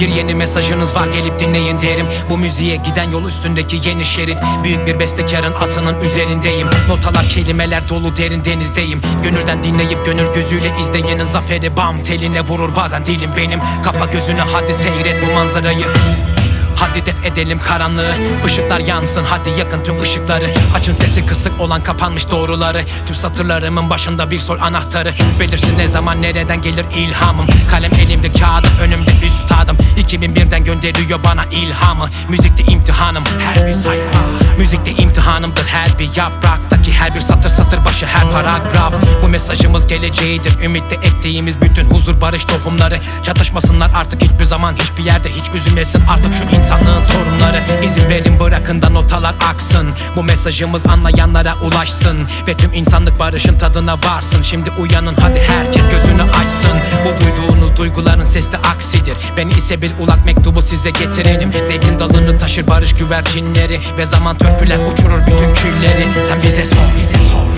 Bir yeni mesajınız var gelip dinleyin derim. Bu müziğe giden yol üstündeki yeni şerit. Büyük bir bestekarın atının üzerindeyim. Notalar kelimeler dolu derin denizdeyim. Gönülden dinleyip gönül gözüyle izleyenin zaferi Bam teline vurur. Bazen dilim benim. Kapa gözünü hadi seyret bu manzarayı Hadi def edelim karanlığı. Işıklar yansın hadi yakın tüm ışıkları. Açın sesi kısık olan kapanmış doğruları. Tüm satırlarımın başında bir sol anahtarı. Belirsiz ne zaman nereden gelir ilhamım? Kalem elimde kağıdım önümde üstadım. 2001'den gönderiyor bana ilhamı. Müzikte imtihanım her bir sayfa. Müzikte imtihanımdır her bir yapraktaki Her bir satır satır başı her paragraf. Bu mesajımız geleceğidir Ümitle ektiğimiz bütün huzur barış tohumları. Çatışmasınlar artık hiçbir zaman hiçbir yerde Hiç üzülmesin. Artık şu insanlığın torunları İzin verin bırakın da notalar aksın. Bu mesajımız anlayanlara ulaşsın. Ve tüm insanlık barışın tadına varsın. Şimdi uyanın hadi herkes gözünü açsın. Bu duyduğunuz duyguların sesli aksidir. Ben ise bir ulak mektubu size getirenim Zeytin dalını taşır barış güvercinleri. Ve zaman törpüler uçurur bütün külleri. Sen bize sor bize sor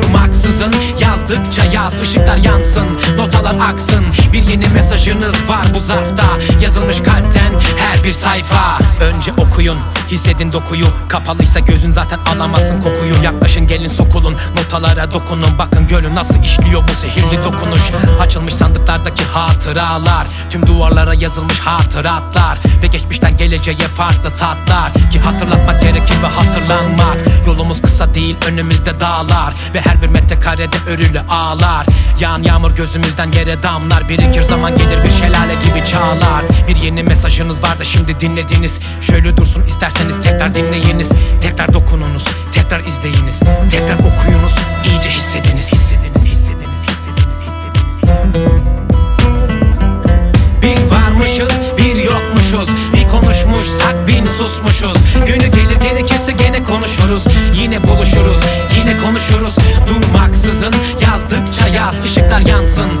yazdıkça yaz ışıklar yansın Notalar aksın. Bir yeni mesajınız var bu zarfta. Yazılmış kalpten her bir sayfa. Önce okuyun hissedin dokuyu. Kapalıysa gözün zaten alamazsın kokuyu. Yaklaşın gelin sokulun. Notalara dokunun. Bakın gölü nasıl işliyor bu sihirli dokunuş. Açılmış sandıklardaki hatıralar. Tüm duvarlara yazılmış hatıratlar. Ve geçmişten geleceğe farklı tatlar. Ki hatırlatmak gerekir ve hatırlanmak. Yolumuz kısa değil önümüzde dağlar. Ve her bir metrekarede örülü ağlar. Yağan yağmur gözümüzden yere damlar. Birikir zaman gelir bir şelale gibi çağlar. Bir yeni mesajınız var da şimdi dinlediniz Şöyle dursun isterseniz tekrar dinleyiniz. Tekrar dokununuz, tekrar izleyiniz. Tekrar okuyunuz, iyice hissediniz. Bir varmışız bir yokmuşuz. Bir konuşmuşsak bin susmuşuz. Günü gelir gerekirse gene konuşuruz. Yine buluşuruz yine konuşuruz. Durmaksızın yazdıkça yaz ışıklar yansın